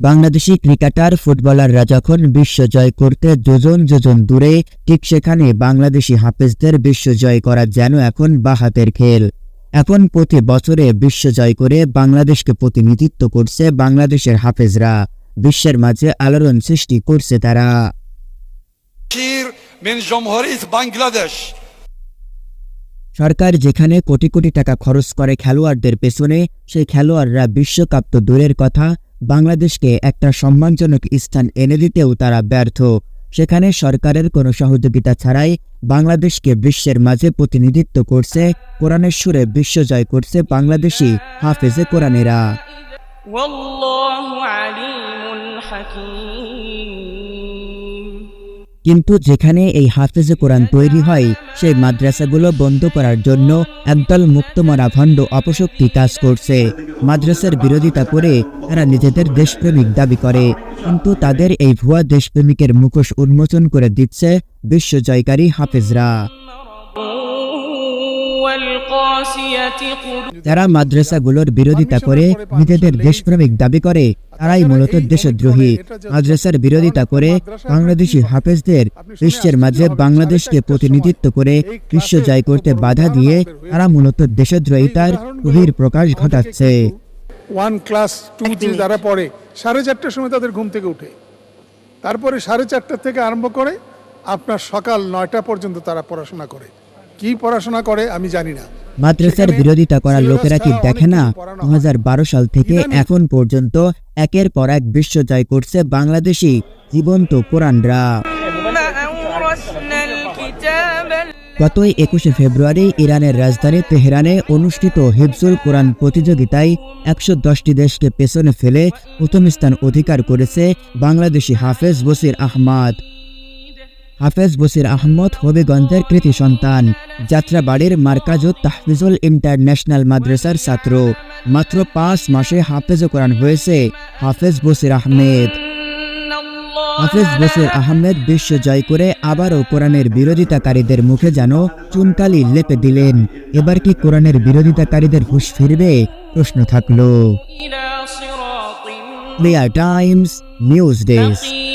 Bangladeshi cricketer ফুটবলাররা যখন বিশ্ব জয় করতে দুজন দুজন দূরে ঠিক সেখানে বাংলাদেশি হাফেজদের বিশ্ব জয় করা যেন এখন বাহাতের খেল। এখন প্রতি বছরে বিশ্ব জয় করে বাংলাদেশকে প্রতিনিধিত্ব করছে বাংলাদেশের হাফেজরা। বিশ্বের মাঝে আলোড়ন সৃষ্টি করছে তারা। সরকার যেখানে কোটি কোটি টাকা খরচ করে খেলোয়াড়দের পেছনে সেই খেলোয়াড়রা বিশ্বকাপ তো দূরের কথা বাংলাদেশকে একটা সম্মানজনক স্থান এনে দিতেও তারা ব্যর্থ সেখানে সরকারের কোনো সহযোগিতা ছাড়াই বাংলাদেশকে বিশ্বের মাঝে প্রতিনিধিত্ব করছে কোরআনের সুরে বিশ্বজয় করছে বাংলাদেশি হাফেজে কোরআনেরা والله عليم حكيم কিন্তু যেখানে এই হাফেজে কোরআন তৈরি হয়, সেই মাদ্রাসাগুলো বন্ধ করার জন্য একদল মুক্তমনা ভণ্ড অপশক্তি কাজ করছে। মাদ্রাসার বিরোধিতা করে তারা নিজেদের দেশপ্রেমিক দাবি করে। কিন্তু তাদের এই ভুয়া দেশপ্রেমিকের মুখোশ উন্মোচন করে দিচ্ছে বিশ্বজয়কারী হাফেজরা। যারা মাদ্রাসাগুলোর বিরোধিতা করে নিজেদের দেশপ্রেমিক দাবি করে তারাই মূলত দেশদ্রোহী। মাদ্রাসার বিরোধিতা করে বাংলাদেশি হাফেজদের বিশ্বের মাঝে বাংলাদেশকে প্রতিনিধিত্ব করে বিশ্ব জয় করতে বাধা দিয়ে তারা মূলত দেশদ্রোহিতার গভীর প্রকাশ ঘটাচ্ছে। ওয়ান ক্লাস টু যে যারা পড়ে সাড়ে চারটার সময় তাদের ঘুম থেকে উঠে। তারপরে সাড়ে চারটা থেকে আরম্ভ করে আপনার সকাল নয়টা পর্যন্ত তারা পড়াশোনা করে। কি পড়াশোনা করে আমি জানি না। মাদ্রাসার বিরোধিতা করা লোকেরা কি দেখে না? দু হাজার বারো সাল থেকে এখন পর্যন্ত একের পর এক বিশ্ব জয় করছে বাংলাদেশি জীবন্ত কোরআনরা। গত একুশে ফেব্রুয়ারি ইরানের রাজধানী তেহরানে অনুষ্ঠিত হিফজুল কোরআন প্রতিযোগিতায় একশো দশটি দেশকে পেছনে ফেলে প্রথম স্থান অধিকার করেছে বাংলাদেশি হাফেজ বসির আহমাদ। হাফেজ বসির আহমদ হবিগঞ্জের কৃতি সন্তান। যাত্রাবাড়ির মার্কাজুত তাহফিজুল ইন্টারন্যাশনাল মাদ্রাসার ছাত্র। মাত্র পাঁচ মাসে হাফেজ কোরআন হয়েছে হাফেজ বসির আহমেদ। হাফেজ বসির আহমেদ বিশ্ব জয় করে আবারও কোরআনের বিরোধিতাকারীদের মুখে যেন চুনকালি লেপে দিলেন। এবার কি কোরআনের বিরোধিতাকারীদের হুশ ফিরবে? প্রশ্ন থাকল। Times news desk.